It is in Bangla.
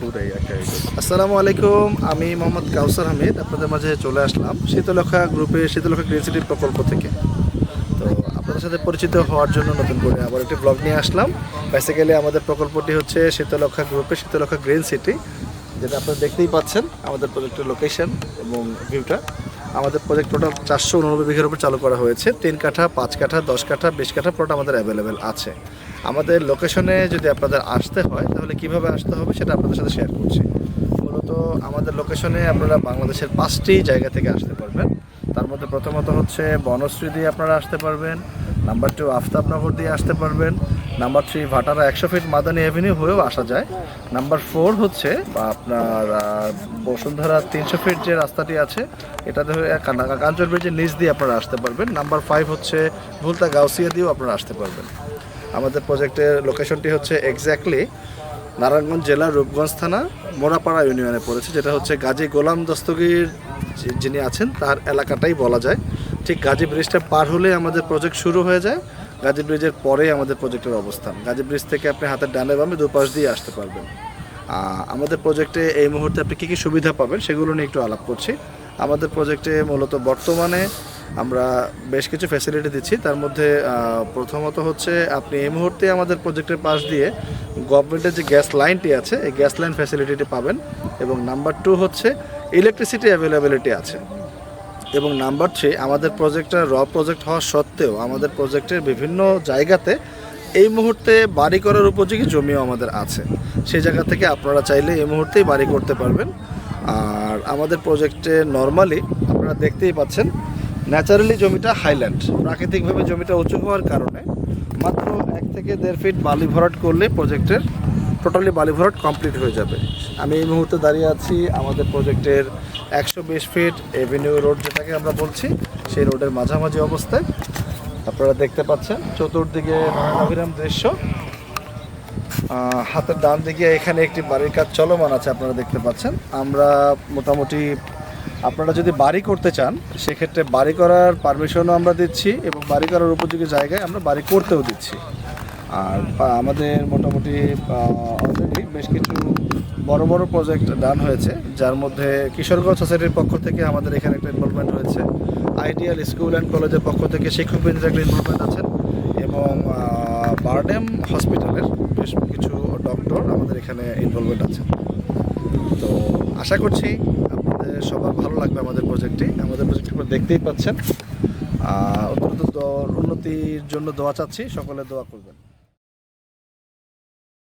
পুরাই আসসালামু আলাইকুম, আমি মোহাম্মদ কাউসার হামিদ, আপনাদের মাঝে চলে আসলাম শীতলক্ষা গ্রুপে শীতলক্ষা সিটি প্রকল্প থেকে। তো আপনাদের সাথে পরিচিত হওয়ার জন্য নতুন করে আবার একটি ব্লগ নিয়ে আসলাম। বেসিক্যালি আমাদের প্রকল্পটি হচ্ছে শীতলক্ষা গ্রুপে শীতলক্ষা গ্রিন সিটি যেটা আপনারা দেখতেই পাচ্ছেন আমাদের প্রজেক্টের লোকেশন এবং ভিউটা আমাদের প্রজেক্ট টোটাল চারশো উননব্বই বিঘের উপর চালু করা হয়েছে। তিন কাঠা, পাঁচ কাঠা, দশ কাঠা, বিশ কাঠা প্লট আমাদের অ্যাভেলেবেল আছে। আমাদের লোকেশনে যদি আপনাদের আসতে হয়, তাহলে কীভাবে আসতে হবে সেটা আপনাদের সাথে শেয়ার করছি। মূলত আমাদের লোকেশনে আপনারা বাংলাদেশের পাঁচটি জায়গা থেকে আসতে পারবেন। তার মধ্যে প্রথমত হচ্ছে বনশ্রী দিয়ে আপনারা আসতে পারবেন নাম্বার টু আফতাবনগর দিয়ে আসতে পারবেন নাম্বার থ্রি ভাটারা একশো ফিট মাদানি অ্যাভিনিউ হয়েও আসা যায় নাম্বার ফোর হচ্ছে আপনার বসুন্ধরা তিনশো ফিট যে রাস্তাটি আছে এটা ধরে কাঞ্চন ব্রিজের নিচ দিয়ে আপনারা আসতে পারবেন নাম্বার ফাইভ হচ্ছে ভুলতা গাউসিয়া দিয়েও আপনারা আসতে পারবেন। আমাদের প্রজেক্টের লোকেশনটি হচ্ছে এক্স্যাক্টলি নারায়ণগঞ্জ জেলার রূপগঞ্জ থানা, মোড়াপাড়া ইউনিয়নে পড়েছে, যেটা হচ্ছে গাজী গোলাম দস্তগীর যিনি আছেন, তার এলাকাটাই বলা যায়। ঠিক গাজী ব্রিজটা পার হলে আমাদের প্রজেক্ট শুরু হয়ে যায়। গাজী ব্রিজের পরেই আমাদের প্রজেক্টের অবস্থান। গাজী ব্রিজ থেকে আপনি হাতের ডানে বামে দুপাশ দিয়ে আসতে পারবেন। আমাদের প্রজেক্টে এই মুহূর্তে আপনি কী কী সুবিধা পাবেন, সেগুলো নিয়ে একটু আলাপ করছি। আমাদের প্রজেক্টে মূলত বর্তমানে আমরা বেশ কিছু ফ্যাসিলিটি দিচ্ছি। তার মধ্যে প্রথমত হচ্ছে আপনি এই মুহূর্তে আমাদের প্রজেক্টের পাশ দিয়ে গভর্নমেন্টের যে গ্যাস লাইনটি আছে, এই গ্যাস লাইন ফ্যাসিলিটিটি পাবেন এবং নাম্বার টু হচ্ছে ইলেকট্রিসিটি অ্যাভেলেবিলিটি আছে। এবং নাম্বার থ্রি আমাদের প্রজেক্টটা র প্রজেক্ট হওয়া সত্ত্বেও আমাদের প্রজেক্টের বিভিন্ন জায়গাতে এই মুহূর্তে বাড়ি করার উপযোগী জমিও আমাদের আছে। সেই জায়গা থেকে আপনারা চাইলে এই মুহূর্তেই বাড়ি করতে পারবেন। আর আমাদের প্রজেক্টে নর্মালি আপনারা দেখতেই পাচ্ছেন ন্যাচারালি জমিটা হাইল্যান্ড। প্রাকৃতিকভাবে জমিটা উঁচু হওয়ার কারণে মাত্র এক থেকে দেড় ফিট বালি ভরাট করলে প্রজেক্টের টোটালি বালি ভরাট কমপ্লিট হয়ে যাবে। আমি এই মুহূর্তে দাঁড়িয়ে আছি আমাদের প্রজেক্টের একশো বিশ ফিট এভিনিউ রোড যেটাকে আমরা বলছি, সেই রোডের মাঝামাঝি অবস্থায়। আপনারা দেখতে পাচ্ছেন চতুর্দিকে নয়নাভিরাম দৃশ্য। হাতের ডান দিকে এখানে একটি বাড়ির কাজ চলমান আছে, আপনারা দেখতে পাচ্ছেন। আমরা মোটামুটি আপনারা যদি বাড়ি করতে চান, সেক্ষেত্রে বাড়ি করার পারমিশনও আমরা দিচ্ছি এবং বাড়ি করার উপযোগী জায়গায় আমরা বাড়ি করতেও দিচ্ছি। আর আমাদের মোটামুটি অলরেডি বেশ কিছু বড় বড় প্রজেক্ট ডান হয়েছে, যার মধ্যে কিশোরগঞ্জ সোসাইটির পক্ষ থেকে আমাদের এখানে একটা ইনভলভমেন্ট রয়েছে। আইডিয়াল স্কুল অ্যান্ড কলেজের পক্ষ থেকে শিক্ষকবৃন্দের একটা ইনভলভমেন্ট আছেন এবং বারডেম হসপিটালের বেশ কিছু ডক্টর আমাদের এখানে ইনভলভমেন্ট আছেন তো, আশা করছি সবার ভালো লাগবে আমাদের প্রজেক্টটি আমাদের প্রজেক্টটি দেখতেই পাচ্ছেন। অত্যন্ত উন্নতির জন্য দোয়া চাচ্ছি। সকলে দোয়া করবেন।